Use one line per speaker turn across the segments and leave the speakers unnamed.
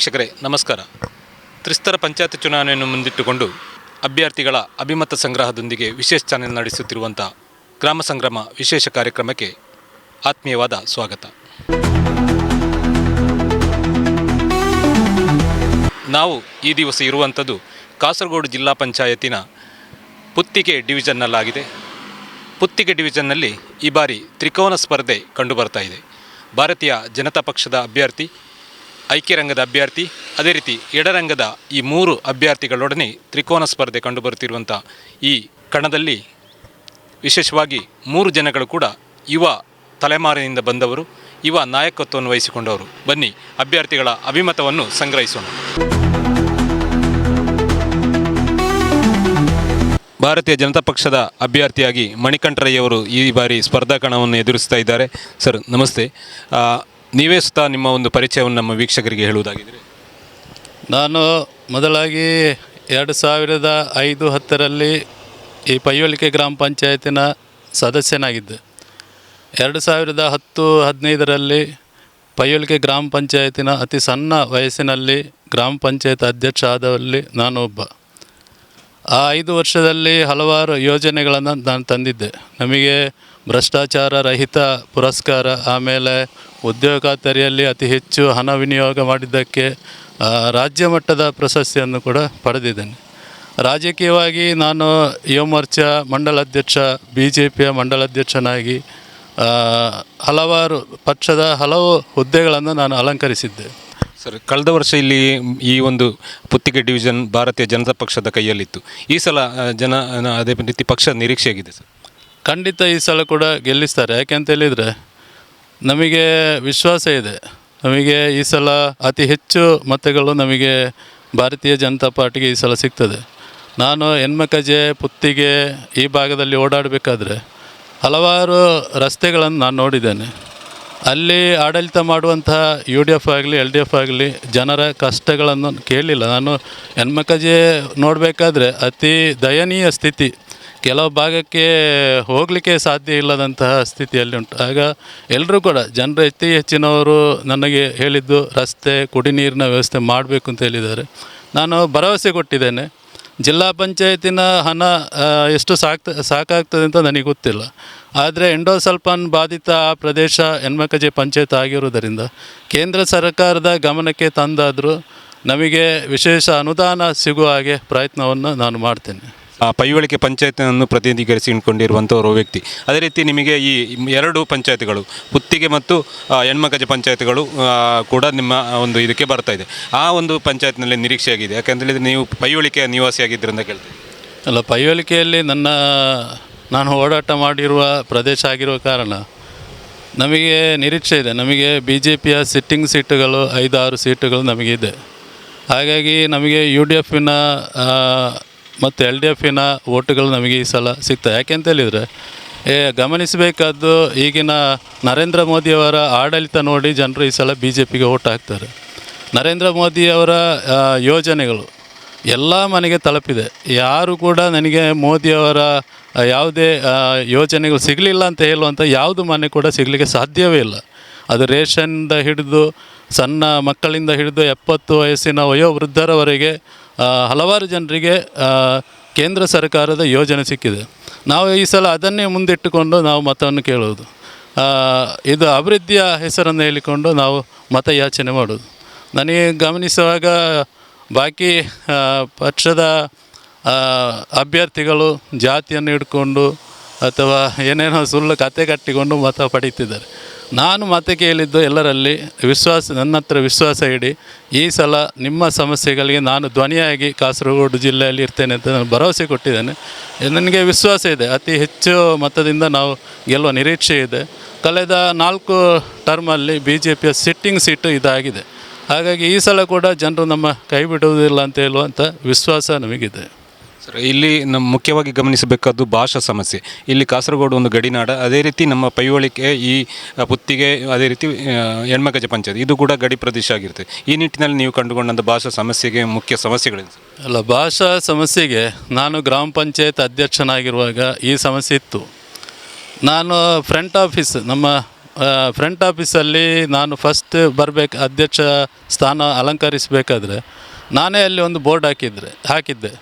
ವೀಕ್ಷಕರೇ, ನಮಸ್ಕಾರ. ತ್ರಿಸ್ತರ ಪಂಚಾಯತ್ ಚುನಾವಣೆಯನ್ನು ಮುಂದಿಟ್ಟುಕೊಂಡು ಅಭ್ಯರ್ಥಿಗಳ ಅಭಿಮತ ಸಂಗ್ರಹದೊಂದಿಗೆ ವಿಶೇಷ ಚಾನೆಲ್ ನಡೆಸುತ್ತಿರುವಂಥ ಗ್ರಾಮ ಸಂಗ್ರಾಮ ವಿಶೇಷ ಕಾರ್ಯಕ್ರಮಕ್ಕೆ ಆತ್ಮೀಯವಾದ ಸ್ವಾಗತ. ನಾವು ಈ ದಿವಸ ಇರುವಂಥದ್ದು ಕಾಸರಗೋಡು ಜಿಲ್ಲಾ ಪಂಚಾಯತಿನ ಪುತ್ತಿಗೆ ಡಿವಿಷನ್ನಲ್ಲಾಗಿದೆ ಪುತ್ತಿಗೆ ಡಿವಿಷನ್ನಲ್ಲಿ ಈ ಬಾರಿ ತ್ರಿಕೋನ ಸ್ಪರ್ಧೆ ಕಂಡುಬರ್ತಾ ಇದೆ. ಭಾರತೀಯ ಜನತಾ ಪಕ್ಷದ ಅಭ್ಯರ್ಥಿ ಐಕ್ಯರಂಗದ ಅಭ್ಯರ್ಥಿ, ಅದೇ ರೀತಿ ಎಡರಂಗದ ಈ ಮೂರು ಅಭ್ಯರ್ಥಿಗಳೊಡನೆ ತ್ರಿಕೋನ ಸ್ಪರ್ಧೆ ಕಂಡುಬರುತ್ತಿರುವಂಥ ಈ ಕಣದಲ್ಲಿ ವಿಶೇಷವಾಗಿ ಮೂರು ಜನಗಳು ಕೂಡ ಯುವ ತಲೆಮಾರಿನಿಂದ ಬಂದವರು, ಯುವ ನಾಯಕತ್ವವನ್ನು ವಹಿಸಿಕೊಂಡವರು. ಬನ್ನಿ, ಅಭ್ಯರ್ಥಿಗಳ ಅಭಿಮತವನ್ನು ಸಂಗ್ರಹಿಸೋಣ. ಭಾರತೀಯ ಜನತಾ ಪಕ್ಷದ ಅಭ್ಯರ್ಥಿಯಾಗಿ ಮಣಿಕಂಠರಯ್ಯವರು ಈ ಬಾರಿ ಸ್ಪರ್ಧಾ ಕಣವನ್ನು ಎದುರಿಸ್ತಾ ಇದ್ದಾರೆ. ಸರ್, ನಮಸ್ತೆ. ನೀವೇ ಸುತ್ತ ನಿಮ್ಮ ಒಂದು ಪರಿಚಯವನ್ನು ನಮ್ಮ ವೀಕ್ಷಕರಿಗೆ ಹೇಳುವುದಾಗಿದ್ದರೆ
ನಾನು ಮೊದಲಾಗಿ ಎರಡು ಸಾವಿರದ ಐದು ಹತ್ತರಲ್ಲಿ ಈ ಪಯ್ಯೋಲಿಕೆ ಗ್ರಾಮ ಪಂಚಾಯತಿನ ಸದಸ್ಯನಾಗಿದ್ದೆ. ಎರಡು ಸಾವಿರದ ಹತ್ತು ಹದಿನೈದರಲ್ಲಿ ಪಯ್ಯೋಲಿಕೆ ಗ್ರಾಮ ಪಂಚಾಯತಿನ ಅತಿ ಸಣ್ಣ ವಯಸ್ಸಿನಲ್ಲಿ ಗ್ರಾಮ ಪಂಚಾಯತ್ ಅಧ್ಯಕ್ಷ ನಾನು ಒಬ್ಬ ಆ ಐದು ವರ್ಷದಲ್ಲಿ ಹಲವಾರು ಯೋಜನೆಗಳನ್ನು ನಾನು ತಂದಿದ್ದೆ. ನಮಗೆ ಭ್ರಷ್ಟಾಚಾರ ರಹಿತ ಪುರಸ್ಕಾರ, ಆಮೇಲೆ ಉದ್ಯೋಗ ಖಾತರಿಯಲ್ಲಿ ಅತಿ ಹೆಚ್ಚು ಹಣ ವಿನಿಯೋಗ ಮಾಡಿದ್ದಕ್ಕೆ ರಾಜ್ಯ ಮಟ್ಟದ ಪ್ರಶಸ್ತಿಯನ್ನು ಕೂಡ ಪಡೆದಿದ್ದೇನೆ. ರಾಜಕೀಯವಾಗಿ ನಾನು ಯುವ ಮೋರ್ಚಾ ಮಂಡಲಾಧ್ಯಕ್ಷ ಬಿ ಜೆ ಪಿಯ ಮಂಡಲಾಧ್ಯಕ್ಷನಾಗಿ ಹಲವಾರು ಪಕ್ಷದ ಹಲವು ಹುದ್ದೆಗಳನ್ನು ನಾನು ಅಲಂಕರಿಸಿದ್ದೆ.
ಸರ್, ಕಳೆದ ವರ್ಷ ಇಲ್ಲಿ ಈ ಒಂದು ಪುತ್ತಿಗೆ ಡಿವಿಷನ್ ಭಾರತೀಯ ಜನತಾ ಪಕ್ಷದ ಕೈಯಲ್ಲಿತ್ತು. ಈ ಸಲ ಜನ, ಅದೇ ರೀತಿ ಪಕ್ಷ ನಿರೀಕ್ಷೆಯಾಗಿದೆ ಸರ್?
ಖಂಡಿತ ಈ ಸಲ ಕೂಡ ಗೆಲ್ಲಿಸ್ತಾರೆ. ಯಾಕೆಂತ ಹೇಳಿದರೆ, ನಮಗೆ ವಿಶ್ವಾಸ ಇದೆ. ನಮಗೆ ಈ ಸಲ ಅತಿ ಹೆಚ್ಚು ಮತಗಳು ನಮಗೆ ಭಾರತೀಯ ಜನತಾ ಪಾರ್ಟಿಗೆ ಈ ಸಲ ಸಿಗ್ತದೆ. ನಾನು ಹೆಣ್ಮಕಜೆ ಪುತ್ತಿಗೆ ಈ ಭಾಗದಲ್ಲಿ ಓಡಾಡಬೇಕಾದ್ರೆ ಹಲವಾರು ರಸ್ತೆಗಳನ್ನು ನಾನು ನೋಡಿದ್ದೇನೆ. ಅಲ್ಲಿ ಆಡಳಿತ ಮಾಡುವಂತಹ ಯು ಡಿ ಎಫ್ ಆಗಲಿ, ಎಲ್ ಡಿ ಎಫ್ ಆಗಲಿ ಜನರ ಕಷ್ಟಗಳನ್ನು ಕೇಳಲಿಲ್ಲ. ನಾನು ಹೆಣ್ಮಕಜೆ ನೋಡಬೇಕಾದ್ರೆ ಅತಿ ದಯನೀಯ ಸ್ಥಿತಿ ಕೆಲವು ಭಾಗಕ್ಕೆ ಹೋಗಲಿಕ್ಕೆ ಸಾಧ್ಯ ಇಲ್ಲದಂತಹ ಸ್ಥಿತಿಯಲ್ಲಿ ಉಂಟು. ಆಗ ಎಲ್ಲರೂ ಕೂಡ ಜನರು ಅತಿ ಹೆಚ್ಚಿನವರು ನನಗೆ ಹೇಳಿದ್ದು, ರಸ್ತೆ ಕುಡಿ ನೀರಿನ ವ್ಯವಸ್ಥೆ ಮಾಡಬೇಕು ಅಂತ ಹೇಳಿದ್ದಾರೆ. ನಾನು ಭರವಸೆ ಕೊಟ್ಟಿದ್ದೇನೆ. ಜಿಲ್ಲಾ ಪಂಚಾಯತಿನ ಹಣ ಎಷ್ಟು ಸಾಕ್ತ, ಸಾಕಾಗ್ತದೆ ಅಂತ ನನಗೆ ಗೊತ್ತಿಲ್ಲ. ಆದರೆ ಎಂಡೋಸಲ್ಫಾನ್ ಬಾಧಿತ ಆ ಪ್ರದೇಶ ಹೆಣ್ಮಕಜೆ ಪಂಚಾಯತ್ ಆಗಿರುವುದರಿಂದ ಕೇಂದ್ರ ಸರ್ಕಾರದ ಗಮನಕ್ಕೆ ತಂದಾದರೂ ನಮಗೆ ವಿಶೇಷ ಅನುದಾನ ಸಿಗುವ ಹಾಗೆ ಪ್ರಯತ್ನವನ್ನು ನಾನು ಮಾಡ್ತೇನೆ.
ಪೈವಳಿಕೆ ಪಂಚಾಯತ್ನನ್ನು ಪ್ರತಿನಿಧೀಕರಿಸಿಕೊಂಡಿರುವಂಥ ವ್ಯಕ್ತಿ. ಅದೇ ರೀತಿ ನಿಮಗೆ ಈ ಎರಡು ಪಂಚಾಯತ್ಗಳು ಪುತ್ತಿಗೆ ಮತ್ತು ಹೆಣ್ಮಗಜ ಪಂಚಾಯತ್ಗಳು ಕೂಡ ನಿಮ್ಮ ಒಂದು ಇದಕ್ಕೆ ಬರ್ತಾ ಇದೆ. ಆ ಒಂದು ಪಂಚಾಯತ್ನಲ್ಲಿ ನಿರೀಕ್ಷೆಯಾಗಿದೆ ಆಗಿದೆ ಹೇಳಿದ್ರೆ ನೀವು ಪೈವಳಿಕೆಯ ನಿವಾಸಿಯಾಗಿದ್ದರಿಂದ ಕೇಳ್ತೀವಿ
ಅಲ್ಲ ಪೈವಳಿಕೆಯಲ್ಲಿ ನನ್ನ, ನಾನು ಓಡಾಟ ಮಾಡಿರುವ ಪ್ರದೇಶ ಆಗಿರುವ ಕಾರಣ ನಮಗೆ ನಿರೀಕ್ಷೆ ಇದೆ. ನಮಗೆ ಬಿ ಜೆ ಪಿಯ ಸಿಟ್ಟಿಂಗ್ ಸೀಟುಗಳು, ಐದಾರು ಸೀಟುಗಳು ನಮಗಿದೆ. ಹಾಗಾಗಿ ನಮಗೆ ಯು ಡಿ ಎಫಿನ ಮತ್ತು ಎಲ್ ಡಿ ಎಫಿನ ಓಟುಗಳು ನಮಗೆ ಈ ಸಲ ಸಿಗ್ತವೆ. ಯಾಕೆಂತ ಹೇಳಿದರೆ, ಏ, ಗಮನಿಸಬೇಕಾದ್ದು ಈಗಿನ ನರೇಂದ್ರ ಮೋದಿಯವರ ಆಡಳಿತ ನೋಡಿ ಜನರು ಈ ಸಲ ಬಿ ಜೆ ಪಿಗೆ ಓಟ್ ಹಾಕ್ತಾರೆ. ನರೇಂದ್ರ ಮೋದಿಯವರ ಯೋಜನೆಗಳು ಎಲ್ಲ ಮನೆಗೆ ತಲುಪಿದೆ. ಯಾರು ಕೂಡ ನನಗೆ ಮೋದಿಯವರ ಯಾವುದೇ ಯೋಜನೆಗಳು ಸಿಗಲಿಲ್ಲ ಅಂತ ಹೇಳುವಂಥ ಯಾವುದು ಮನೆ ಕೂಡ ಸಿಗಲಿಕ್ಕೆ ಸಾಧ್ಯವೇ ಇಲ್ಲ. ಅದು ರೇಷನ್ದ ಹಿಡಿದು, ಸಣ್ಣ ಮಕ್ಕಳಿಂದ ಹಿಡಿದು ಎಪ್ಪತ್ತು ವಯಸ್ಸಿನ ವಯೋವೃದ್ಧರವರೆಗೆ ಹಲವಾರು ಜನರಿಗೆ ಕೇಂದ್ರ ಸರ್ಕಾರದ ಯೋಜನೆ ಸಿಕ್ಕಿದೆ. ನಾವು ಈ ಸಲ ಅದನ್ನೇ ಮುಂದಿಟ್ಟುಕೊಂಡು ನಾವು ಮತವನ್ನು ಕೇಳುವುದು. ಇದು ಅಭಿವೃದ್ಧಿಯ ಹೆಸರನ್ನು ಹೇಳಿಕೊಂಡು ನಾವು ಮತಯಾಚನೆ ಮಾಡೋದು ನನಗೆ ಗಮನಿಸುವಾಗ ಬಾಕಿ ಪಕ್ಷದ ಅಭ್ಯರ್ಥಿಗಳು ಜಾತಿಯನ್ನು ಹಿಡ್ಕೊಂಡು ಅಥವಾ ಏನೇನೋ ಸುಳ್ಳು ಕತೆ ಕಟ್ಟಿಕೊಂಡು ಮತ ಪಡೀತಿದ್ದಾರೆ. ನಾನು ಮತ್ತೆ ಕೇಳಿದ್ದು ಎಲ್ಲರಲ್ಲಿ ವಿಶ್ವಾಸ, ನನ್ನ ಹತ್ರ ವಿಶ್ವಾಸ ಇಡಿ. ಈ ಸಲ ನಿಮ್ಮ ಸಮಸ್ಯೆಗಳಿಗೆ ನಾನು ಧ್ವನಿಯಾಗಿ ಕಾಸರಗೋಡು ಜಿಲ್ಲೆಯಲ್ಲಿ ಇರ್ತೇನೆ ಅಂತ ನಾನು ಭರವಸೆ ಕೊಟ್ಟಿದ್ದೇನೆ. ನನಗೆ ವಿಶ್ವಾಸ ಇದೆ. ಅತಿ ಹೆಚ್ಚು ಮತದಿಂದ ನಾವು ಗೆಲ್ಲುವ ನಿರೀಕ್ಷೆ ಇದೆ. ಕಳೆದ ನಾಲ್ಕು ಟರ್ಮಲ್ಲಿ ಬಿ ಜೆ ಪಿಯ ಸಿಟ್ಟಿಂಗ್ ಸೀಟು ಇದಾಗಿದೆ. ಹಾಗಾಗಿ ಈ ಸಲ ಕೂಡ ಜನರು ನಮ್ಮ ಕೈ ಬಿಡುವುದಿಲ್ಲ ಅಂತ ಹೇಳುವಂಥ ವಿಶ್ವಾಸ ನಮಗಿದೆ.
ಸರ್ ಇಲ್ಲಿ ನಮ್ಮ ಮುಖ್ಯವಾಗಿ ಗಮನಿಸಬೇಕಾದ್ದು ಭಾಷಾ ಸಮಸ್ಯೆ. ಇಲ್ಲಿ ಕಾಸರಗೋಡು ಒಂದು ಗಡಿನಾಡ, ಅದೇ ರೀತಿ ನಮ್ಮ ಪೈವಳಿಕೆ ಈ ಪುತ್ತಿಗೆ ಅದೇ ರೀತಿ ಹೆಣ್ಮಗಜ ಪಂಚಾಯತ್. ಇದು ಕೂಡ ಗಡಿ ಪ್ರದೇಶ ಆಗಿರುತ್ತೆ. ಈ ನಿಟ್ಟಿನಲ್ಲಿ ನೀವು ಕಂಡುಕೊಂಡಂಥ ಭಾಷಾ ಸಮಸ್ಯೆಗೆ ಮುಖ್ಯ ಸಮಸ್ಯೆಗಳೇನು
ಅಲ್ಲ, ಭಾಷಾ ಸಮಸ್ಯೆಗೆ ನಾನು ಗ್ರಾಮ ಪಂಚಾಯತ್ ಅಧ್ಯಕ್ಷನಾಗಿರುವಾಗ ಈ ಸಮಸ್ಯೆ ಇತ್ತು. ನಾನು ಫ್ರಂಟ್ ಆಫೀಸ್ ನಮ್ಮ ಫ್ರಂಟ್ ಆಫೀಸಲ್ಲಿ ನಾನು ಫಸ್ಟ್ ಬರಬೇಕು, ಅಧ್ಯಕ್ಷ ಸ್ಥಾನ ಅಲಂಕರಿಸಬೇಕಾದ್ರೆ ನಾನೇ ಅಲ್ಲಿ ಒಂದು ಬೋರ್ಡ್ ಹಾಕಿದ್ರೆ, ಹಾಕಿದ್ದೆ.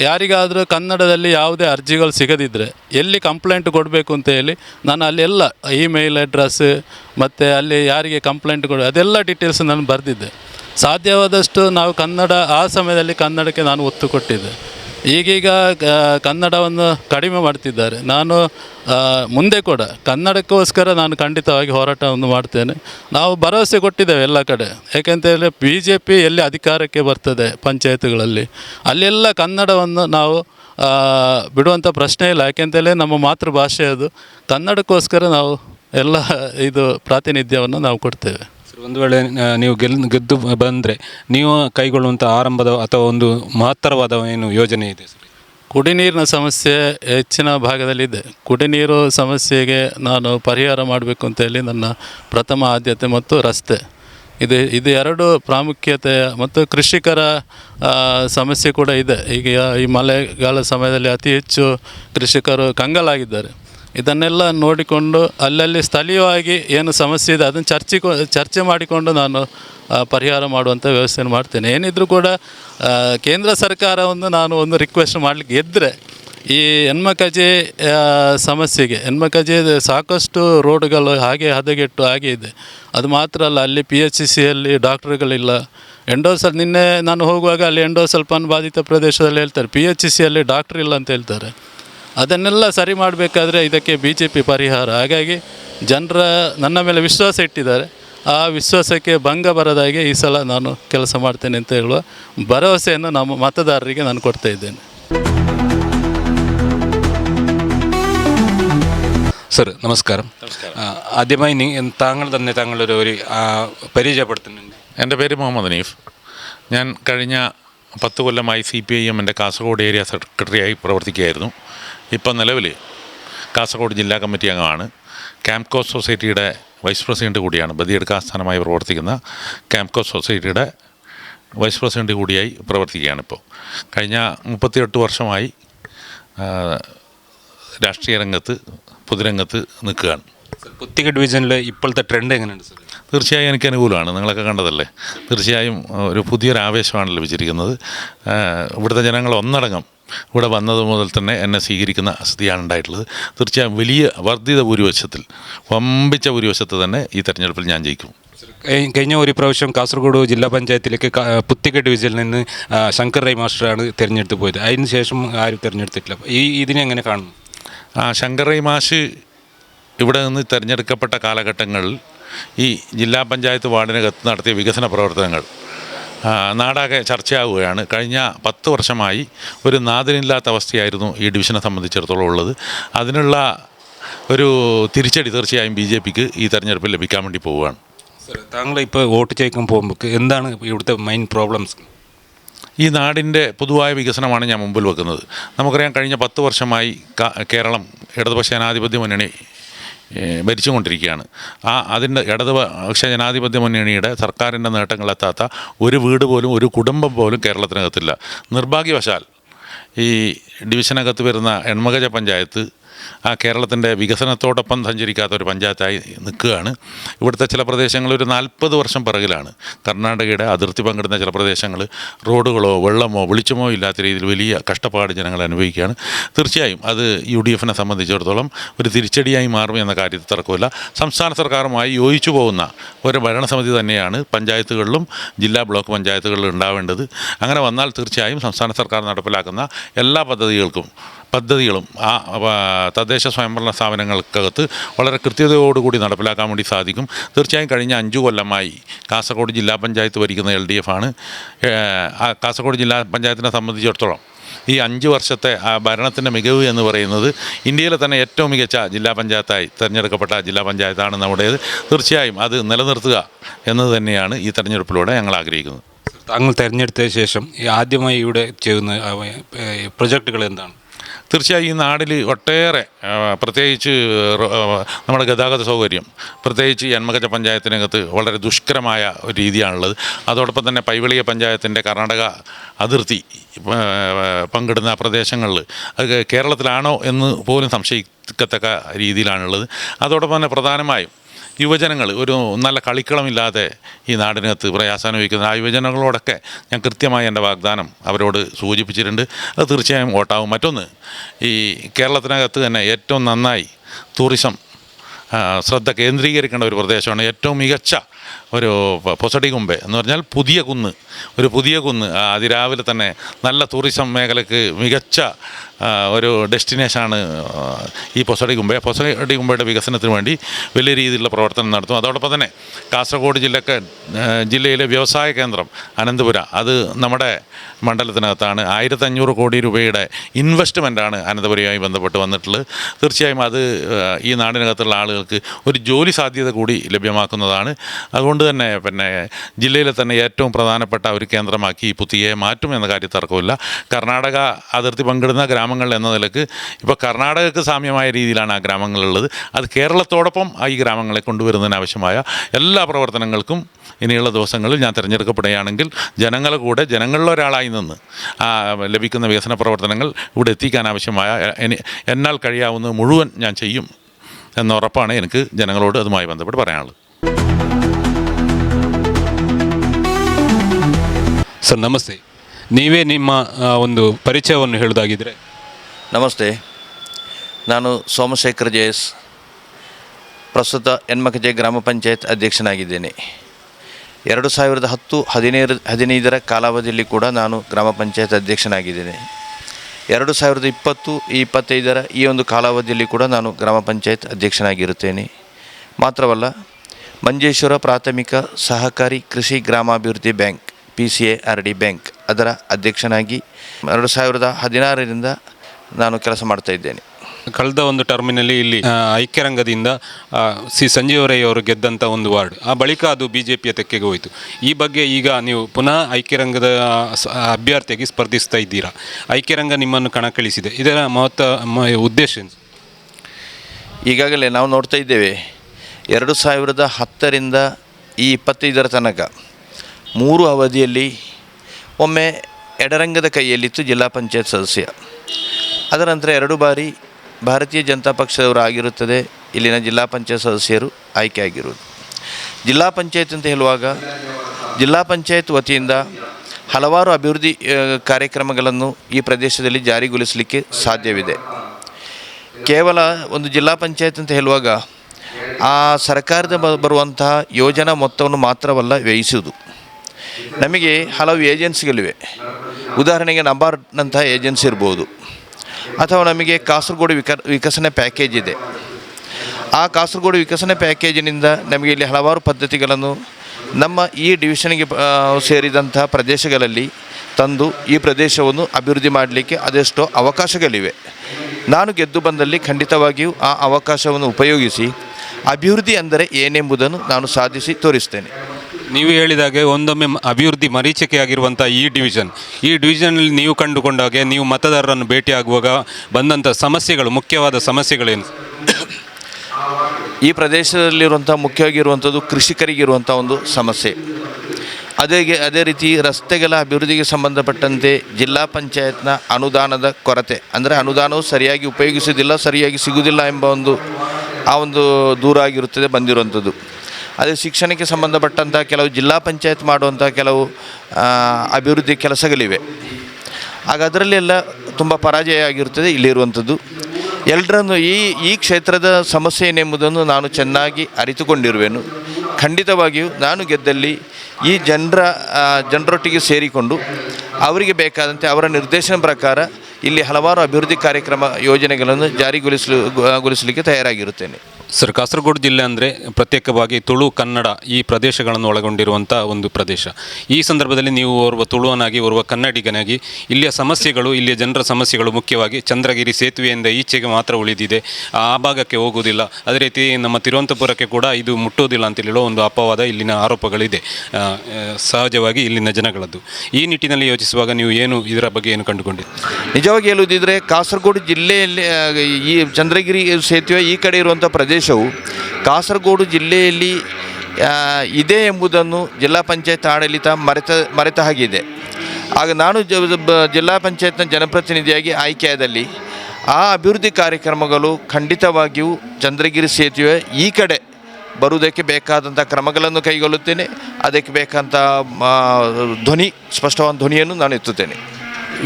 ಯಾರಿಗಾದರೂ ಕನ್ನಡದಲ್ಲಿ ಯಾವುದೇ ಅರ್ಜಿಗಳು ಸಿಗದಿದ್ದರೆ ಎಲ್ಲಿ ಕಂಪ್ಲೇಂಟ್ ಕೊಡಬೇಕು ಅಂತ ಹೇಳಿ ನಾನು ಅಲ್ಲೆಲ್ಲ ಇಮೇಲ್ ಅಡ್ರೆಸ್ ಮತ್ತು ಅಲ್ಲಿ ಯಾರಿಗೆ ಕಂಪ್ಲೇಂಟ್ ಕೊಡ ಅದೆಲ್ಲ ಡೀಟೇಲ್ಸ್ ನಾನು ಬರೆದಿದ್ದೆ. ಸಾಧ್ಯವಾದಷ್ಟು ನಾವು ಕನ್ನಡ, ಆ ಸಮಯದಲ್ಲಿ ಕನ್ನಡಕ್ಕೆ ನಾನು ಒತ್ತು ಕೊಟ್ಟಿದ್ದೆ. ಈಗೀಗ ಕನ್ನಡವನ್ನು ಕಡಿಮೆ ಮಾಡ್ತಿದ್ದಾರೆ. ನಾನು ಮುಂದೆ ಕೂಡ ಕನ್ನಡಕ್ಕೋಸ್ಕರ ನಾನು ಖಂಡಿತವಾಗಿ ಹೋರಾಟವನ್ನು ಮಾಡ್ತೇನೆ. ನಾವು ಭರವಸೆ ಕೊಟ್ಟಿದ್ದೇವೆ ಎಲ್ಲ ಕಡೆ. ಯಾಕೆಂತೇಳಿ ಬಿ ಜೆ ಪಿ ಎಲ್ಲಿ ಅಧಿಕಾರಕ್ಕೆ ಬರ್ತದೆ ಪಂಚಾಯತ್ಗಳಲ್ಲಿ? ಅಲ್ಲೆಲ್ಲ ಕನ್ನಡವನ್ನು ನಾವು ಬಿಡುವಂಥ ಪ್ರಶ್ನೆ ಇಲ್ಲ. ಯಾಕೆಂತೇಳಿ ನಮ್ಮ ಮಾತೃಭಾಷೆ ಅದು. ಕನ್ನಡಕ್ಕೋಸ್ಕರ ನಾವು ಎಲ್ಲ, ಇದು ಪ್ರಾತಿನಿಧ್ಯವನ್ನು ನಾವು ಕೊಡ್ತೇವೆ.
ಒಂದು ವೇಳೆ ನೀವು ಗೆಲ್, ಗೆದ್ದು ಬಂದರೆ ನೀವು ಕೈಗೊಳ್ಳುವಂಥ ಆರಂಭದ ಅಥವಾ ಒಂದು ಮಹತ್ತರವಾದ ಏನು ಯೋಜನೆ ಇದೆ ಸರ್?
ಕುಡಿ ನೀರಿನ ಸಮಸ್ಯೆ ಹೆಚ್ಚಿನ ಭಾಗದಲ್ಲಿದೆ. ಕುಡಿ ನೀರು ಸಮಸ್ಯೆಗೆ ನಾನು ಪರಿಹಾರ ಮಾಡಬೇಕು ಅಂತೇಳಿ ನನ್ನ ಪ್ರಥಮ ಆದ್ಯತೆ ಮತ್ತು ರಸ್ತೆ. ಇದು ಇದು ಎರಡು ಪ್ರಾಮುಖ್ಯತೆ ಮತ್ತು ಕೃಷಿಕರ ಸಮಸ್ಯೆ ಕೂಡ ಇದೆ. ಈಗ ಈ ಮಳೆಗಾಲ ಸಮಯದಲ್ಲಿ ಅತಿ ಹೆಚ್ಚು ಕೃಷಿಕರು ಕಂಗಾಲಾಗಿದ್ದಾರೆ. ಇದನ್ನೆಲ್ಲ ನೋಡಿಕೊಂಡು ಅಲ್ಲಲ್ಲಿ ಸ್ಥಳೀಯವಾಗಿ ಏನು ಸಮಸ್ಯೆ ಇದೆ, ಅದನ್ನು ಚರ್ಚೆ ಚರ್ಚೆ ಮಾಡಿಕೊಂಡು ನಾನು ಪರಿಹಾರ ಮಾಡುವಂಥ ವ್ಯವಸ್ಥೆಯನ್ನು ಮಾಡ್ತೇನೆ. ಏನಿದ್ರೂ ಕೂಡ ಕೇಂದ್ರ ಸರ್ಕಾರವನ್ನು ನಾನು ಒಂದು ರಿಕ್ವೆಸ್ಟ್ ಮಾಡಲಿಕ್ಕೆ ಇದ್ದರೆ ಈ ಹೆಣ್ಮಕಜೆ ಸಮಸ್ಯೆಗೆ ಹೆಣ್ಮಕಜೆ ಸಾಕಷ್ಟು ರೋಡ್ಗಳು ಹಾಗೆ ಹದಗೆಟ್ಟು ಹಾಗೆ ಇದೆ. ಅದು ಮಾತ್ರ ಅಲ್ಲ, ಅಲ್ಲಿ ಪಿ ಎಚ್ ಸಿ ಸಿಯಲ್ಲಿ ಡಾಕ್ಟ್ರುಗಳಿಲ್ಲ. ಎಂಡೋಸಲ್ ನಿನ್ನೆ ನಾನು ಹೋಗುವಾಗ ಅಲ್ಲಿ ಎಂಡೋಸಲ್ಪನ್ ಬಾಧಿತ ಪ್ರದೇಶದಲ್ಲಿ ಹೇಳ್ತಾರೆ ಪಿ ಎಚ್ ಸಿ ಸಿಯಲ್ಲಿ ಡಾಕ್ಟ್ರ್ ಇಲ್ಲ ಅಂತ ಹೇಳ್ತಾರೆ. ಅದನ್ನೆಲ್ಲ ಸರಿ ಮಾಡಬೇಕಾದ್ರೆ ಇದಕ್ಕೆ ಬಿ ಜೆ ಪಿ ಪರಿಹಾರ ಹಾಗಾಗಿ ಜನರ ನನ್ನ ಮೇಲೆ ವಿಶ್ವಾಸ ಇಟ್ಟಿದ್ದಾರೆ ಆ ವಿಶ್ವಾಸಕ್ಕೆ ಭಂಗ ಬರದಾಗೆ ಈ ಸಲ ನಾನು ಕೆಲಸ ಮಾಡ್ತೇನೆ ಅಂತ ಹೇಳುವ ಭರವಸೆಯನ್ನು ನಮ್ಮ ಮತದಾರರಿಗೆ ನಾನು ಕೊಡ್ತಾ ಇದ್ದೇನೆ
സർ നമസ്കാരം ആ, ആദ്യമായി നി താങ്കൾ തന്നെ താങ്കളുടെ ഒരു ആ, പരിചയപ്പെടുത്തുന്നുണ്ട്
എൻ്റെ പേര് മുഹമ്മദ് ഹനീഫ് ഞാൻ കഴിഞ്ഞ പത്ത് കൊല്ലമായി സി പി ഐ എമ്മിന്റെ കാസർഗോഡ് ഏരിയ സെക്രട്ടറിയായി പ്രവർത്തിക്കുകയായിരുന്നു. ഇപ്പം നിലവിൽ കാസർഗോഡ് ജില്ലാ കമ്മിറ്റി അംഗമാണ്. ക്യാംകോ സൊസൈറ്റിയുടെ വൈസ് പ്രസിഡന്റ് കൂടിയാണ് ബദിയെടുക്ക ആസ്ഥാനമായി പ്രവർത്തിക്കുന്ന ക്യാംകോ സൊസൈറ്റിയുടെ വൈസ് പ്രസിഡന്റ് കൂടിയായി പ്രവർത്തിക്കുകയാണ് ഇപ്പോൾ. കഴിഞ്ഞ മുപ്പത്തിയെട്ട് വർഷമായി രാഷ്ട്രീയ രംഗത്ത് പൊതുരംഗത്ത് നിൽക്കുകയാണ്.
കുത്തിക ഡിവിഷനിലെ ഇപ്പോഴത്തെ ട്രെൻഡ് എങ്ങനെയുണ്ട് സർ
തീർച്ചയായും എനിക്ക് അനുകൂലമാണ്. നിങ്ങളൊക്കെ കണ്ടതല്ലേ? തീർച്ചയായും ഒരു പുതിയൊരു ആവേശമാണ് ലഭിച്ചിരിക്കുന്നത് ഇവിടുത്തെ ജനങ്ങൾ ഒന്നടങ്കം ഇവിടെ വന്നത് മുതൽ തന്നെ എന്നെ സ്വീകരിക്കുന്ന സ്ഥിതിയാണ് ഉണ്ടായിട്ടുള്ളത്. തീർച്ചയായും വലിയ വർദ്ധിത ഭൂരിപക്ഷത്തിൽ വമ്പിച്ച ഭൂരിപക്ഷത്ത് തന്നെ ഈ തെരഞ്ഞെടുപ്പിൽ ഞാൻ ജയിക്കും.
കഴിഞ്ഞ ഒരു പ്രാവശ്യം കാസർഗോഡ് ജില്ലാ പഞ്ചായത്തിലേക്ക് പുത്തിക്ക പുത്തിക ഡിവിഷനിൽ നിന്ന് ശങ്കർ റൈ മാസ്റ്ററാണ് തിരഞ്ഞെടുത്ത് പോയത്. അതിന് ശേഷം ആരും തിരഞ്ഞെടുത്തിട്ടില്ല. ഈ ഇതിനെ എങ്ങനെ കാണുന്നു?
ആ ശങ്കറൈ മാഷ് ഇവിടെ നിന്ന് തിരഞ്ഞെടുക്കപ്പെട്ട കാലഘട്ടങ്ങളിൽ ഈ ജില്ലാ പഞ്ചായത്ത് വാർഡിനകത്ത് നടത്തിയ വികസന പ്രവർത്തനങ്ങൾ നാടാകെ ചർച്ചയാവുകയാണ്. കഴിഞ്ഞ പത്ത് വർഷമായി ഒരു നാദിനില്ലാത്ത അവസ്ഥയായിരുന്നു ഈ ഡിവിഷനെ സംബന്ധിച്ചിടത്തോളം ഉള്ളത്. അതിനുള്ള ഒരു തിരിച്ചടി തീർച്ചയായും ബി ജെ പിക്ക് ഈ തെരഞ്ഞെടുപ്പിൽ ലഭിക്കാൻ വേണ്ടി പോവുകയാണ്.
താങ്കൾ ഇപ്പോൾ വോട്ട് ചെയ്യിക്കാൻ പോകുമ്പോൾ എന്താണ് ഇവിടുത്തെ മെയിൻ പ്രോബ്ലംസ്
ഈ നാടിന്റെ പൊതുവായ വികസനമാണ് ഞാൻ മുമ്പിൽ വെക്കുന്നത്. നമുക്കറിയാം കഴിഞ്ഞ പത്ത് വർഷമായി കേരളം ഇടതുപക്ഷ ജനാധിപത്യ മുന്നണി ഭരിച്ചുകൊണ്ടിരിക്കുകയാണ്. ആ അതിന്റെ ഇടത് പക്ഷെ ജനാധിപത്യ മുന്നണിയുടെ സർക്കാരിന്റെ നേട്ടങ്ങളെത്താത്ത ഒരു വീട് പോലും ഒരു കുടുംബം പോലും കേരളത്തിനകത്തില്ല. നിർഭാഗ്യവശാൽ ഈ ഡിവിഷനകത്ത് വരുന്ന എൺമകജ പഞ്ചായത്ത് ആ കേരളത്തിന്റെ വികസനത്തോടൊപ്പം സഞ്ചരിക്കാത്ത ഒരു പഞ്ചായത്തായി നിൽക്കുകയാണ്. ഇവിടുത്തെ ചില പ്രദേശങ്ങൾ ഒരു നാൽപ്പത് വർഷം പിറകിലാണ്. കർണാടകയുടെ അതിർത്തി പങ്കിടുന്ന ചില പ്രദേശങ്ങൾ റോഡുകളോ വെള്ളമോ വെളിച്ചമോ ഇല്ലാത്ത രീതിയിൽ വലിയ കഷ്ടപ്പാട് ജനങ്ങൾ അനുഭവിക്കുകയാണ്. തീർച്ചയായും അത് യു ഡി എഫിനെ സംബന്ധിച്ചിടത്തോളം ഒരു തിരിച്ചടിയായി മാറും എന്ന കാര്യത്തിൽ തർക്കമില്ല. സംസ്ഥാന സർക്കാരുമായി യോജിച്ചു പോകുന്ന ഒരു ഭരണസമിതി തന്നെയാണ് പഞ്ചായത്തുകളിലും ജില്ലാ ബ്ലോക്ക് പഞ്ചായത്തുകളിലും ഉണ്ടാവേണ്ടത്. അങ്ങനെ വന്നാൽ തീർച്ചയായും സംസ്ഥാന സർക്കാർ നടപ്പിലാക്കുന്ന എല്ലാ പദ്ധതികൾക്കും പദ്ധതികളും ആ തദ്ദേശ സ്വയംഭരണ സ്ഥാപനങ്ങൾക്കകത്ത് വളരെ കൃത്യതയോടുകൂടി നടപ്പിലാക്കാൻ വേണ്ടി സാധിക്കും. തീർച്ചയായും കഴിഞ്ഞ അഞ്ചു കൊല്ലമായി കാസർഗോഡ് ജില്ലാ പഞ്ചായത്ത് ഭരിക്കുന്ന എൽ ഡി എഫ് ആണ്. കാസർഗോഡ് ജില്ലാ പഞ്ചായത്തിനെ സംബന്ധിച്ചിടത്തോളം ഈ അഞ്ച് വർഷത്തെ ആ ഭരണത്തിന്റെ മികവ് എന്ന് പറയുന്നത് ഇന്ത്യയിലെ തന്നെ ഏറ്റവും മികച്ച ജില്ലാ പഞ്ചായത്തായി തിരഞ്ഞെടുക്കപ്പെട്ട ജില്ലാ പഞ്ചായത്താണ് നമ്മുടേത്. തീർച്ചയായും അത് നിലനിർത്തുക എന്നത് തന്നെയാണ് ഈ തെരഞ്ഞെടുപ്പിലൂടെ ഞങ്ങൾ ആഗ്രഹിക്കുന്നത്.
താങ്കൾ തിരഞ്ഞെടുത്ത ശേഷം ആദ്യമായി ഇവിടെ ചെയ്യുന്ന പ്രൊജക്റ്റുകൾ എന്താണ്?
തീർച്ചയായും ഈ നാടിൽ ഒട്ടേറെ പ്രത്യേകിച്ച് നമ്മുടെ ഗതാഗത സൗകര്യം പ്രത്യേകിച്ച് ഈ എൺമകജ പഞ്ചായത്തിനകത്ത് വളരെ ദുഷ്കരമായ ഒരു രീതിയാണുള്ളത്. അതോടൊപ്പം തന്നെ പൈവളിയ പഞ്ചായത്തിന്റെ കർണാടക അതിർത്തി പങ്കിടുന്ന പ്രദേശങ്ങളിൽ അത് കേരളത്തിലാണോ എന്ന് പോലും സംശയിക്കത്തക്ക രീതിയിലാണുള്ളത്. അതോടൊപ്പം തന്നെ പ്രധാനമായും യുവജനങ്ങൾ ഒരു നല്ല കളിക്കളമില്ലാതെ ഈ നാടിനകത്ത് പ്രയാസാനുഭവിക്കുന്ന ആ യുവജനങ്ങളോടൊക്കെ ഞാൻ കൃത്യമായി എന്റെ വാഗ്ദാനം അവരോട് സൂചിപ്പിച്ചിട്ടുണ്ട്. അത് തീർച്ചയായും വോട്ടാവും. മറ്റൊന്ന് ഈ കേരളത്തിനകത്ത് തന്നെ ഏറ്റവും നന്നായി ടൂറിസം ശ്രദ്ധ കേന്ദ്രീകരിക്കേണ്ട ഒരു പ്രദേശമാണ് ഏറ്റവും മികച്ച ഒരു പൊസടി കുമ്പെ എന്ന് പറഞ്ഞാൽ പുതിയ കുന്ന്. ഒരു പുതിയ കുന്ന്. അതിരാവിലെ തന്നെ നല്ല ടൂറിസം മേഖലയ്ക്ക് മികച്ച ഒരു ഡെസ്റ്റിനേഷനാണ് ഈ പൊസടി കുമ്പെ. പൊസടി കുമ്പയുടെ വികസനത്തിന് വേണ്ടി വലിയ രീതിയിലുള്ള പ്രവർത്തനം നടത്തും. അതോടൊപ്പം തന്നെ കാസർഗോഡ് ജില്ലക്ക് ജില്ലയിലെ വ്യവസായ കേന്ദ്രം അനന്തപുര. അത് നമ്മുടെ മണ്ഡലത്തിനകത്താണ്. ആയിരത്തഞ്ഞൂറ് കോടി രൂപയുടെ ഇൻവെസ്റ്റ്മെന്റാണ് അനന്തപുരയുമായി ബന്ധപ്പെട്ട് വന്നിട്ടുള്ളത്. തീർച്ചയായും അത് ഈ നാടിനകത്തുള്ള ആളുകൾക്ക് ഒരു ജോലി സാധ്യത കൂടി ലഭ്യമാക്കുന്നതാണ്. അതുകൊണ്ട് തന്നെ പിന്നെ ജില്ലയിലെ തന്നെ ഏറ്റവും പ്രധാനപ്പെട്ട ഒരു കേന്ദ്രമാക്കി ഈ പുത്തിയെ മാറ്റും എന്ന കാര്യത്തിൽ തർക്കമില്ല കർണാടക അതിർത്തി പങ്കിടുന്ന ഗ്രാമങ്ങൾ എന്ന നിലയ്ക്ക് ഇപ്പോൾ കർണാടകക്ക് സാമ്യമായ രീതിയിലാണ് ആ ഗ്രാമങ്ങളുള്ളത്. അത് കേരളത്തോടൊപ്പം ഈ ഗ്രാമങ്ങളെ കൊണ്ടുവരുന്നതിന് ആവശ്യമായ എല്ലാ പ്രവർത്തനങ്ങൾക്കും ഇനിയുള്ള ദിവസങ്ങളിൽ ഞാൻ തിരഞ്ഞെടുക്കപ്പെടുകയാണെങ്കിൽ ജനങ്ങളെ കൂടെ ജനങ്ങളിൽ ഒരാളായി നിന്ന് ലഭിക്കുന്ന വികസന പ്രവർത്തനങ്ങൾ ഇവിടെ എത്തിക്കാൻ ആവശ്യമായ എന്നാൽ കഴിയാവുന്ന മുഴുവൻ ഞാൻ ചെയ്യും എന്ന ഉറപ്പാണ് എനിക്ക് ജനങ്ങളോട് അതുമായി ബന്ധപ്പെട്ട് പറയാനുള്ളത്.
ಸರ್, ನಮಸ್ತೆ. ನೀವೇ ನಿಮ್ಮ ಒಂದು ಪರಿಚಯವನ್ನು ಹೇಳೋದಾಗಿದ್ದರೆ
ನಮಸ್ತೆ. ನಾನು ಸೋಮಶೇಖರ್ ಜಯಸ್. ಪ್ರಸ್ತುತ ಎನ್ಮಕಜೆ ಗ್ರಾಮ ಪಂಚಾಯತ್ ಅಧ್ಯಕ್ಷನಾಗಿದ್ದೇನೆ. ಎರಡು ಸಾವಿರದ ಹತ್ತು ಹದಿನೈದು, ಹದಿನೈದರ ಕಾಲಾವಧಿಯಲ್ಲಿ ಕೂಡ ನಾನು ಗ್ರಾಮ ಪಂಚಾಯತ್ ಅಧ್ಯಕ್ಷನಾಗಿದ್ದೇನೆ. ಎರಡು ಸಾವಿರದ ಇಪ್ಪತ್ತು ಈ ಇಪ್ಪತ್ತೈದರ ಈ ಒಂದು ಕಾಲಾವಧಿಯಲ್ಲಿ ಕೂಡ ನಾನು ಗ್ರಾಮ ಪಂಚಾಯತ್ ಅಧ್ಯಕ್ಷನಾಗಿರುತ್ತೇನೆ. ಮಾತ್ರವಲ್ಲ, ಮಂಜೇಶ್ವರ ಪ್ರಾಥಮಿಕ ಸಹಕಾರಿ ಕೃಷಿ ಗ್ರಾಮಾಭಿವೃದ್ಧಿ bank P C A R D bank ಅದರ ಅಧ್ಯಕ್ಷನಾಗಿ ಎರಡು ಸಾವಿರದ ಹದಿನಾರರಿಂದ ನಾನು ಕೆಲಸ ಮಾಡ್ತಾ ಇದ್ದೇನೆ.
ಕಳೆದ ಒಂದು ಟರ್ಮಿನಲ್ಲಿ ಇಲ್ಲಿ ಆ, ಐಕ್ಯರಂಗದಿಂದ ಆ, ಸಿ ಸಂಜೀವರೈ ಅವರು ಗೆದ್ದಂಥ ಒಂದು ವಾರ್ಡ್. ಆ ಬಳಿಕ ಅದು ಬಿ ಜೆ ಪಿಯ ತೆಕ್ಕೆಗೆ ಹೋಯಿತು. ಈ ಬಗ್ಗೆ ಈಗ ನೀವು ಪುನಃ ಐಕ್ಯರಂಗದ ಸ- ಅಭ್ಯರ್ಥಿಯಾಗಿ ಸ್ಪರ್ಧಿಸ್ತಾ ಇದ್ದೀರಾ? ಐಕ್ಯರಂಗ ನಿಮ್ಮನ್ನು ಕಣಕ್ಕಿಳಿಸಿದೆ. ಇದರ ಮಹತ್ವ ಮ- ಉದ್ದೇಶ ಏನು?
ಈಗಾಗಲೇ ನಾವು ನೋಡ್ತಾ ಇದ್ದೇವೆ ಎರಡು ಸಾವಿರದ ಹತ್ತರಿಂದ ಈ ಇಪ್ಪತ್ತೈದರ ತನಕ ಮೂರು ಅವಧಿಯಲ್ಲಿ ಒಮ್ಮೆ ಎಡರಂಗದ ಕೈಯಲ್ಲಿತ್ತು ಜಿಲ್ಲಾ ಪಂಚಾಯತ್ ಸದಸ್ಯ. ಅದರ ನಂತರ ಎರಡು ಬಾರಿ ಭಾರತೀಯ ಜನತಾ ಪಕ್ಷದವರು ಆಗಿರುತ್ತದೆ ಇಲ್ಲಿನ ಜಿಲ್ಲಾ ಪಂಚಾಯತ್ ಸದಸ್ಯರು ಆಯ್ಕೆಯಾಗಿರುವುದು. ಜಿಲ್ಲಾ ಪಂಚಾಯತ್ ಅಂತ ಹೇಳುವಾಗ ಜಿಲ್ಲಾ ಪಂಚಾಯತ್ ವತಿಯಿಂದ ಹಲವಾರು ಅಭಿವೃದ್ಧಿ ಕಾರ್ಯಕ್ರಮಗಳನ್ನು ಈ ಪ್ರದೇಶದಲ್ಲಿ ಜಾರಿಗೊಳಿಸಲಿಕ್ಕೆ ಸಾಧ್ಯವಿದೆ. ಕೇವಲ ಒಂದು ಜಿಲ್ಲಾ ಪಂಚಾಯತ್ ಅಂತ ಹೇಳುವಾಗ ಆ ಸರ್ಕಾರದ ಬರುವಂತಹ ಯೋಜನಾ ಮೊತ್ತವನ್ನು ಮಾತ್ರವಲ್ಲ ವ್ಯಯಿಸುವುದು. ನಮಗೆ ಹಲವು ಏಜೆನ್ಸಿಗಳಿವೆ. ಉದಾಹರಣೆಗೆ ನಂಬಾರ್ನಂತಹ ಏಜೆನ್ಸಿ ಇರ್ಬೋದು. ಅಥವಾ ನಮಗೆ ಕಾಸರಗೋಡು ವಿಕ, ವಿಕಸನ ಪ್ಯಾಕೇಜ್ ಇದೆ. ಆ ಕಾಸರಗೋಡು ವಿಕಸನ ಪ್ಯಾಕೇಜಿನಿಂದ ನಮಗೆ ಇಲ್ಲಿ ಹಲವಾರು ಪದ್ಧತಿಗಳನ್ನು ನಮ್ಮ ಈ ಡಿವಿಷನ್ಗೆ ಸೇರಿದಂತಹ ಪ್ರದೇಶಗಳಲ್ಲಿ ತಂದು ಈ ಪ್ರದೇಶವನ್ನು ಅಭಿವೃದ್ಧಿ ಮಾಡಲಿಕ್ಕೆ ಅದೆಷ್ಟೋ ಅವಕಾಶಗಳಿವೆ. ನಾನು ಗೆದ್ದು ಬಂದಲ್ಲಿ ಖಂಡಿತವಾಗಿಯೂ ಆ ಅವಕಾಶವನ್ನು ಉಪಯೋಗಿಸಿ ಅಭಿವೃದ್ಧಿ ಅಂದರೆ ಏನೆಂಬುದನ್ನು ನಾನು ಸಾಧಿಸಿ ತೋರಿಸ್ತೇನೆ.
ನೀವು ಹೇಳಿದಾಗೆ ಒಂದೊಮ್ಮೆ ಮ- ಅಭಿವೃದ್ಧಿ ಮರೀಚಿಕೆಯಾಗಿರುವಂಥ ಈ ಡಿವಿಷನ್ ಈ ಡಿವಿಷನಲ್ಲಿ ನೀವು ಕಂಡುಕೊಂಡಾಗೆ ನೀವು ಮತದಾರರನ್ನು ಭೇಟಿಯಾಗುವಾಗ ಬಂದಂಥ ಸಮಸ್ಯೆಗಳು, ಮುಖ್ಯವಾದ ಸಮಸ್ಯೆಗಳೇನು?
ಈ ಪ್ರದೇಶದಲ್ಲಿರುವಂಥ ಮುಖ್ಯವಾಗಿರುವಂಥದ್ದು ಕೃಷಿಕರಿಗಿರುವಂಥ ಒಂದು ಸಮಸ್ಯೆ. ಅದೇ ಅದೇ ರೀತಿ ರಸ್ತೆಗಳ ಅಭಿವೃದ್ಧಿಗೆ ಸಂಬಂಧಪಟ್ಟಂತೆ ಜಿಲ್ಲಾ ಪಂಚಾಯತ್ನ ಅನುದಾನದ ಕೊರತೆ. ಅಂದರೆ ಅನುದಾನವು ಸರಿಯಾಗಿ ಉಪಯೋಗಿಸುವುದಿಲ್ಲ, ಸರಿಯಾಗಿ ಸಿಗುವುದಿಲ್ಲ ಎಂಬ ಒಂದು, ಆ ಒಂದು ದೂರ ಆಗಿರುತ್ತದೆ ಬಂದಿರುವಂಥದ್ದು. ಅದೇ ಶಿಕ್ಷಣಕ್ಕೆ ಸಂಬಂಧಪಟ್ಟಂಥ ಕೆಲವು ಜಿಲ್ಲಾ ಪಂಚಾಯತ್ ಮಾಡುವಂಥ ಕೆಲವು ಅಭಿವೃದ್ಧಿ ಕೆಲಸಗಳಿವೆ. ಆಗ ಅದರಲ್ಲೆಲ್ಲ ತುಂಬ ಪರಾಜಯ ಆಗಿರುತ್ತದೆ ಇಲ್ಲಿರುವಂಥದ್ದು. ಎಲ್ಲರನ್ನು ಈ ಈ ಕ್ಷೇತ್ರದ ಸಮಸ್ಯೆ ಏನೆಂಬುದನ್ನು ನಾನು ಚೆನ್ನಾಗಿ ಅರಿತುಕೊಂಡಿರುವೆನು. ಖಂಡಿತವಾಗಿಯೂ ನಾನು ಗೆದ್ದಲ್ಲಿ ಈ ಜನರ ಜನರೊಟ್ಟಿಗೆ ಸೇರಿಕೊಂಡು ಅವರಿಗೆ ಬೇಕಾದಂತೆ ಅವರ ನಿರ್ದೇಶನ ಪ್ರಕಾರ ಇಲ್ಲಿ ಹಲವಾರು ಅಭಿವೃದ್ಧಿ ಕಾರ್ಯಕ್ರಮ ಯೋಜನೆಗಳನ್ನು ಜಾರಿಗೊಳಿಸಲು ಗೊಳಿಸಲಿಕ್ಕೆ ತಯಾರಾಗಿರುತ್ತೇನೆ.
ಸರ್, ಕಾಸರಗೋಡು ಜಿಲ್ಲೆ ಅಂದರೆ ಪ್ರತ್ಯೇಕವಾಗಿ ತುಳು, ಕನ್ನಡ ಈ ಪ್ರದೇಶಗಳನ್ನು ಒಳಗೊಂಡಿರುವಂಥ ಒಂದು ಪ್ರದೇಶ. ಈ ಸಂದರ್ಭದಲ್ಲಿ ನೀವು ಓರ್ವ ತುಳುವನಾಗಿ, ಓರ್ವ ಕನ್ನಡಿಗನಾಗಿ, ಇಲ್ಲಿಯ ಸಮಸ್ಯೆಗಳು, ಇಲ್ಲಿಯ ಜನರ ಸಮಸ್ಯೆಗಳು ಮುಖ್ಯವಾಗಿ ಚಂದ್ರಗಿರಿ ಸೇತುವೆಯಿಂದ ಈಚೆಗೆ ಮಾತ್ರ ಉಳಿದಿದೆ. ಆ ಭಾಗಕ್ಕೆ ಹೋಗುವುದಿಲ್ಲ. ಅದೇ ರೀತಿ ನಮ್ಮ ತಿರುವನಂತಪುರಕ್ಕೆ ಕೂಡ ಇದು ಮುಟ್ಟುವುದಿಲ್ಲ ಅಂತ ಹೇಳೋ ಒಂದು ಅಪವಾದ ಇಲ್ಲಿನ ಆರೋಪಗಳಿದೆ. ಸಹಜವಾಗಿ ಇಲ್ಲಿನ ಜನಗಳದ್ದು. ಈ ನಿಟ್ಟಿನಲ್ಲಿ ಯೋಚಿಸುವಾಗ ನೀವು ಏನು ಇದರ ಬಗ್ಗೆ ಏನು ಕಂಡುಕೊಂಡಿದ್ದೀರಿ?
ನಿಜವಾಗಿ ಹೇಳುವುದಿದ್ರೆ ಕಾಸರಗೋಡು ಜಿಲ್ಲೆಯಲ್ಲಿ ಈ ಚಂದ್ರಗಿರಿ ಸೇತುವೆ ಈ ಕಡೆ ಇರುವಂಥ ಪ್ರದೇಶವು ಕಾಸರಗೋಡು ಜಿಲ್ಲೆಯಲ್ಲಿ ಇದೆ ಎಂಬುದನ್ನು ಜಿಲ್ಲಾ ಪಂಚಾಯತ್ ಆಡಳಿತ ಮರೆತ ಮರೆತ ಹಾಗಿದೆ ಆಗ ನಾನು ಜಿಲ್ಲಾ ಪಂಚಾಯತ್ನ ಜನಪ್ರತಿನಿಧಿಯಾಗಿ ಆಯ್ಕೆಯಾದಲ್ಲಿ ಆ ಅಭಿವೃದ್ಧಿ ಕಾರ್ಯಕ್ರಮಗಳು ಖಂಡಿತವಾಗಿಯೂ ಚಂದ್ರಗಿರಿ ಸೇತುವೆ ಈ ಕಡೆ ಬರುವುದಕ್ಕೆ ಬೇಕಾದಂಥ ಕ್ರಮಗಳನ್ನು ಕೈಗೊಳ್ಳುತ್ತೇನೆ. ಅದಕ್ಕೆ ಬೇಕಂತ ಧ್ವನಿ, ಸ್ಪಷ್ಟವಾದ ಧ್ವನಿಯನ್ನು ನಾನು ಎತ್ತುತ್ತೇನೆ.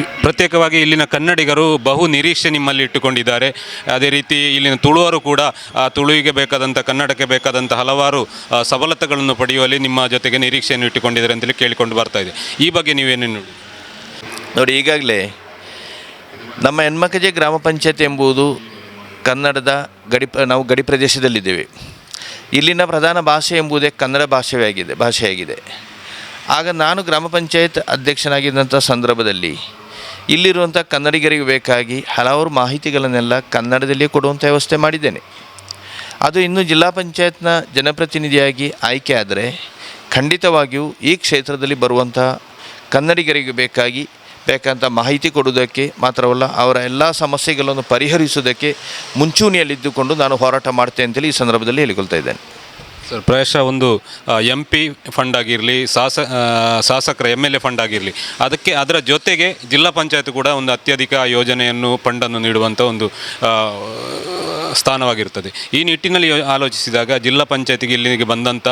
ಪ್ರತ್ಯೇಕವಾಗಿ ಇಲ್ಲಿನ ಕನ್ನಡಿಗರು ಬಹು ನಿರೀಕ್ಷೆ ನಿಮ್ಮಲ್ಲಿ ಇಟ್ಟುಕೊಂಡಿದ್ದಾರೆ. ಅದೇ ರೀತಿ ಇಲ್ಲಿನ ತುಳುವರು ಕೂಡ ಆ, ತುಳುವಿಗೆ ಬೇಕಾದಂಥ ಕನ್ನಡಕ್ಕೆ ಬೇಕಾದಂಥ ಹಲವಾರು ಸವಲತ್ತುಗಳನ್ನು ಪಡೆಯುವಲ್ಲಿ ನಿಮ್ಮ ಜೊತೆಗೆ ನಿರೀಕ್ಷೆಯನ್ನು ಇಟ್ಟುಕೊಂಡಿದ್ದಾರೆ ಅಂತೇಳಿ ಕೇಳಿಕೊಂಡು ಬರ್ತಾ ಇದೆ. ಈ ಬಗ್ಗೆ ನೀವೇನು ನೋಡಿ
ನೋಡಿ ಈಗಾಗಲೇ ನಮ್ಮ ಹೆಣ್ಮಕಜೆ ಗ್ರಾಮ ಪಂಚಾಯತ್ ಎಂಬುದು ಕನ್ನಡದ ಗಡಿ ನಾವು ಗಡಿ ಪ್ರದೇಶದಲ್ಲಿದ್ದೇವೆ. ಇಲ್ಲಿನ ಪ್ರಧಾನ ಭಾಷೆ ಎಂಬುದೇ ಕನ್ನಡ ಭಾಷೆಯಾಗಿದೆ ಭಾಷೆಯಾಗಿದೆ. ಆಗ ನಾನು ಗ್ರಾಮ ಪಂಚಾಯತ್ ಅಧ್ಯಕ್ಷನಾಗಿದ್ದಂಥ ಸಂದರ್ಭದಲ್ಲಿ ಇಲ್ಲಿರುವಂಥ ಕನ್ನಡಿಗರಿಗೆ ಬೇಕಾಗಿ ಹಲವಾರು ಮಾಹಿತಿಗಳನ್ನೆಲ್ಲ ಕನ್ನಡದಲ್ಲಿಯೇ ಕೊಡುವಂಥ ವ್ಯವಸ್ಥೆ ಮಾಡಿದ್ದೇನೆ. ಅದು ಇನ್ನು ಜಿಲ್ಲಾ ಪಂಚಾಯತ್ನ ಜನಪ್ರತಿನಿಧಿಯಾಗಿ ಆಯ್ಕೆ ಆದರೆ ಖಂಡಿತವಾಗಿಯೂ ಈ ಕ್ಷೇತ್ರದಲ್ಲಿ ಬರುವಂಥ ಕನ್ನಡಿಗರಿಗೆ ಬೇಕಾಗಿ ಬೇಕಂತ ಮಾಹಿತಿ ಕೊಡುವುದಕ್ಕೆ ಮಾತ್ರವಲ್ಲ ಅವರ ಎಲ್ಲ ಸಮಸ್ಯೆಗಳನ್ನು ಪರಿಹರಿಸುವುದಕ್ಕೆ ಮುಂಚೂಣಿಯಲ್ಲಿದ್ದುಕೊಂಡು ನಾನು ಹೋರಾಟ ಮಾಡ್ತೇನೆ ಅಂತೇಳಿ ಈ ಸಂದರ್ಭದಲ್ಲಿ ಹೇಳಿಕೊಳ್ತಾ ಇದ್ದೇನೆ.
ಸರ್, ಪ್ರಾಯಶಃ ಒಂದು ಎಂ ಪಿ ಫಂಡ್ ಆಗಿರಲಿ, ಶಾಸ ಶಾಸಕರ ಎಂ ಎಲ್ ಎ ಫಂಡ್ ಆಗಿರಲಿ, ಅದಕ್ಕೆ ಅದರ ಜೊತೆಗೆ ಜಿಲ್ಲಾ ಪಂಚಾಯತ್ ಕೂಡ ಒಂದು ಅತ್ಯಧಿಕ ಯೋಜನೆಯನ್ನು ಫಂಡನ್ನು ನೀಡುವಂಥ ಒಂದು ಸ್ಥಾನವಾಗಿರುತ್ತದೆ ಈ ನಿಟ್ಟಿನಲ್ಲಿ ಆಲೋಚಿಸಿದಾಗ ಜಿಲ್ಲಾ ಪಂಚಾಯತಿಗೆ ಇಲ್ಲಿಗೆ ಬಂದಂಥ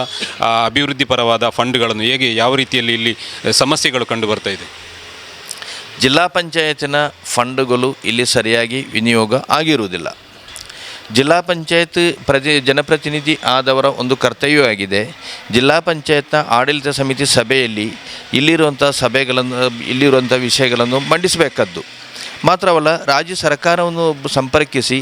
ಅಭಿವೃದ್ಧಿ ಪರವಾದ ಫಂಡ್ಗಳನ್ನು ಹೇಗೆ, ಯಾವ ರೀತಿಯಲ್ಲಿ ಇಲ್ಲಿ ಸಮಸ್ಯೆಗಳು ಕಂಡು ಬರ್ತಾ ಇದೆ?
ಜಿಲ್ಲಾ ಪಂಚಾಯತಿನ ಫಂಡುಗಳು ಇಲ್ಲಿ ಸರಿಯಾಗಿ ವಿನಿಯೋಗ ಆಗಿರುವುದಿಲ್ಲ. ಜಿಲ್ಲಾ ಪಂಚಾಯತ್ ಪ್ರತಿ ಜನಪ್ರತಿನಿಧಿ ಆದವರ ಒಂದು ಕರ್ತವ್ಯವಾಗಿದೆ ಜಿಲ್ಲಾ ಪಂಚಾಯತ್ನ ಆಡಳಿತ ಸಮಿತಿ ಸಭೆಯಲ್ಲಿ ಇಲ್ಲಿರುವಂಥ ಸಭೆಗಳನ್ನು ಇಲ್ಲಿರುವಂಥ ವಿಷಯಗಳನ್ನು ಮಂಡಿಸಬೇಕಾದ್ದು. ಮಾತ್ರವಲ್ಲ, ರಾಜ್ಯ ಸರ್ಕಾರವನ್ನು ಸಂಪರ್ಕಿಸಿ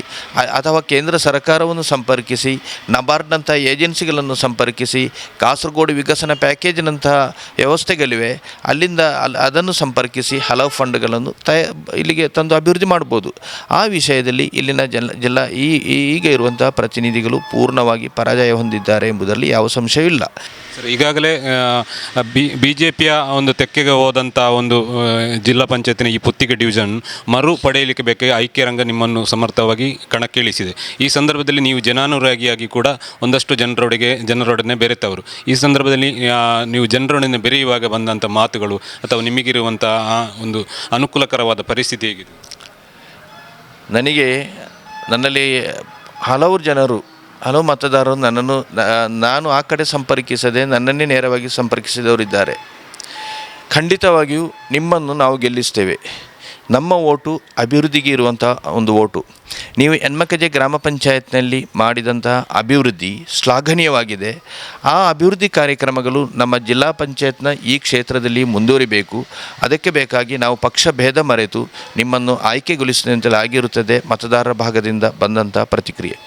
ಅಥವಾ ಕೇಂದ್ರ ಸರ್ಕಾರವನ್ನು ಸಂಪರ್ಕಿಸಿ ನಬಾರ್ಡ್ನಂಥ ಏಜೆನ್ಸಿಗಳನ್ನು ಸಂಪರ್ಕಿಸಿ, ಕಾಸರಗೋಡು ವಿಕಸನ ಪ್ಯಾಕೇಜ್ನಂತಹ ವ್ಯವಸ್ಥೆಗಳಿವೆ, ಅಲ್ಲಿಂದ ಅಲ್, ಅದನ್ನು ಸಂಪರ್ಕಿಸಿ ಹಲವು ಫಂಡ್ಗಳನ್ನು ತಯ, ಇಲ್ಲಿಗೆ ತಂದು ಅಭಿವೃದ್ಧಿ ಮಾಡ್ಬೋದು. ಆ ವಿಷಯದಲ್ಲಿ ಇಲ್ಲಿನ ಜನ, ಜಿಲ್ಲಾ ಈ ಈಗ ಇರುವಂತಹ ಪ್ರತಿನಿಧಿಗಳು ಪೂರ್ಣವಾಗಿ ಪರಾಜಯ ಹೊಂದಿದ್ದಾರೆ ಎಂಬುದರಲ್ಲಿ ಯಾವ ಸಂಶಯವಿಲ್ಲ.
ಸರ್, ಈಗಾಗಲೇ ಬಿ ಬಿ ಜೆ ಪಿಯ ಒಂದು ತೆಕ್ಕೆಗೆ ಹೋದಂಥ ಒಂದು ಜಿಲ್ಲಾ ಪಂಚಾಯತಿನ ಈ ಪುತ್ತಿಗೆ ಡಿವಿಷನ್ ಮರು ಪಡೆಯಲಿಕ್ಕೆ ಬೇಕಾಗಿ ಐಕ್ಯ ರಂಗ ನಿಮ್ಮನ್ನು ಸಮರ್ಥವಾಗಿ ಕಣಕ್ಕಿಳಿಸಿದೆ. ಈ ಸಂದರ್ಭದಲ್ಲಿ ನೀವು ಜನಾನುರಾಗಿಯಾಗಿ ಕೂಡ ಒಂದಷ್ಟು ಜನರೊಡೆಗೆ, ಜನರೊಡನೆ ಬೆರೆತವರು. ಈ ಸಂದರ್ಭದಲ್ಲಿ ನೀವು ಜನರೊಡನೆ ಬೆರೆಯುವಾಗ ಬಂದಂಥ ಮಾತುಗಳು ಅಥವಾ ನಿಮಗಿರುವಂಥ ಒಂದು ಅನುಕೂಲಕರವಾದ ಪರಿಸ್ಥಿತಿ ಹೇಗಿದೆ?
ನನಗೆ ನನ್ನಲ್ಲಿ ಹಲವು ಜನರು, ಹಲವು ಮತದಾರರು ನನ್ನನ್ನು ನಾನು ಆ ಕಡೆ ಸಂಪರ್ಕಿಸದೆ, ನನ್ನನ್ನೇ ನೇರವಾಗಿ ಸಂಪರ್ಕಿಸಿದವರಿದ್ದಾರೆ. ಖಂಡಿತವಾಗಿಯೂ ನಿಮ್ಮನ್ನು ನಾವು ಗೆಲ್ಲಿಸ್ತೇವೆ. ನಮ್ಮ ಓಟು ಅಭಿವೃದ್ಧಿಗೆ ಇರುವಂಥ ಒಂದು ಓಟು. ನೀವು ಹೆಣ್ಮಕಜೆ ಗ್ರಾಮ ಪಂಚಾಯತ್ನಲ್ಲಿ ಮಾಡಿದಂತಹ ಅಭಿವೃದ್ಧಿ ಶ್ಲಾಘನೀಯವಾಗಿದೆ. ಆ ಅಭಿವೃದ್ಧಿ ಕಾರ್ಯಕ್ರಮಗಳು ನಮ್ಮ ಜಿಲ್ಲಾ ಪಂಚಾಯತ್ನ ಈ ಕ್ಷೇತ್ರದಲ್ಲಿ ಮುಂದುವರಿಬೇಕು. ಅದಕ್ಕೆ ಬೇಕಾಗಿ ನಾವು ಪಕ್ಷ ಭೇದ ಮರೆತು ನಿಮ್ಮನ್ನು ಆಯ್ಕೆಗೊಳಿಸಿದಂತೆಲ್ಲ ಆಗಿರುತ್ತದೆ ಮತದಾರರ ಭಾಗದಿಂದ ಬಂದಂಥ ಪ್ರತಿಕ್ರಿಯೆ.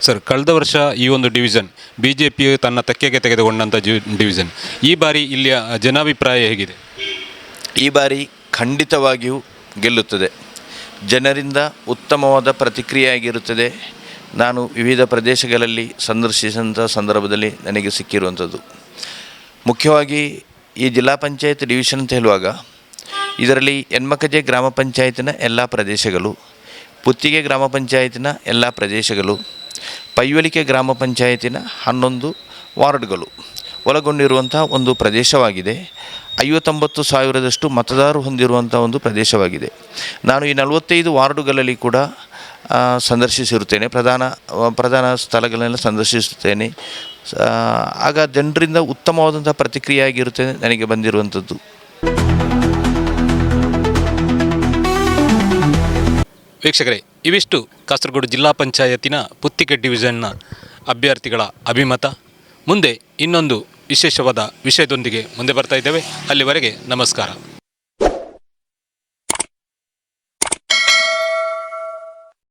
ಸರ್ ಕಳೆದ ವರ್ಷ ಈ ಒಂದು ಡಿವಿಷನ್ ಬಿ ಜೆ ಪಿ ತನ್ನ ತೆಕ್ಕೆಗೆ ತೆಗೆದುಕೊಂಡಂಥ ಜಿ ಡಿವಿಷನ್ ಈ ಬಾರಿ ಇಲ್ಲಿಯ ಜನಾಭಿಪ್ರಾಯ ಹೇಗಿದೆ?
ಈ ಬಾರಿ ಖಂಡಿತವಾಗಿಯೂ ಗೆಲ್ಲುತ್ತದೆ. ಜನರಿಂದ ಉತ್ತಮವಾದ ಪ್ರತಿಕ್ರಿಯೆಯಾಗಿರುತ್ತದೆ. ನಾನು ವಿವಿಧ ಪ್ರದೇಶಗಳಲ್ಲಿ ಸಂದರ್ಶಿಸಿದಂಥ ಸಂದರ್ಭದಲ್ಲಿ ನನಗೆ ಸಿಕ್ಕಿರುವಂಥದ್ದು. ಮುಖ್ಯವಾಗಿ ಈ ಜಿಲ್ಲಾ ಪಂಚಾಯತ್ ಡಿವಿಷನ್ ಅಂತ ಹೇಳುವಾಗ, ಇದರಲ್ಲಿ ಹೆಣ್ಮಕಜೆ ಗ್ರಾಮ ಪಂಚಾಯತಿನ ಎಲ್ಲ ಪ್ರದೇಶಗಳು, ಪುತ್ತಿಗೆ ಗ್ರಾಮ ಪಂಚಾಯತಿನ ಎಲ್ಲ ಪ್ರದೇಶಗಳು ಪೈವಲಿಕೆ ಗ್ರಾಮ ಪಂಚಾಯತಿನ ಹನ್ನೊಂದು ವಾರ್ಡ್ಗಳು ಒಳಗೊಂಡಿರುವಂಥ ಒಂದು ಪ್ರದೇಶವಾಗಿದೆ. ಐವತ್ತೊಂಬತ್ತು ಸಾವಿರದಷ್ಟು ಮತದಾರರು ಹೊಂದಿರುವಂಥ ಒಂದು ಪ್ರದೇಶವಾಗಿದೆ. ನಾನು ಈ ನಲವತ್ತೈದು ವಾರ್ಡುಗಳಲ್ಲಿ ಕೂಡ ಸಂದರ್ಶಿಸಿರುತ್ತೇನೆ. ಪ್ರಧಾನ ಪ್ರಧಾನ ಸ್ಥಳಗಳನ್ನೆಲ್ಲ ಸಂದರ್ಶಿಸುತ್ತೇನೆ. ಆಗ ಜನರಿಂದ ಉತ್ತಮವಾದಂಥ ಪ್ರತಿಕ್ರಿಯೆ ಆಗಿರುತ್ತೆ ನನಗೆ ಬಂದಿರುವಂಥದ್ದು.
ವೀಕ್ಷಕರೇ, ಇವಿಷ್ಟು ಕಾಸರಗೋಡು ಜಿಲ್ಲಾ ಪಂಚಾಯತಿನ ಪುತ್ತಿಗೆ ಡಿವಿಷನ್ನ ಅಭ್ಯರ್ಥಿಗಳ ಅಭಿಮತ. ಮುಂದೆ ಇನ್ನೊಂದು ವಿಶೇಷವಾದ ವಿಷಯದೊಂದಿಗೆ ಮುಂದೆ ಬರ್ತಾ ಇದ್ದೇವೆ. ಅಲ್ಲಿವರೆಗೆ ನಮಸ್ಕಾರ.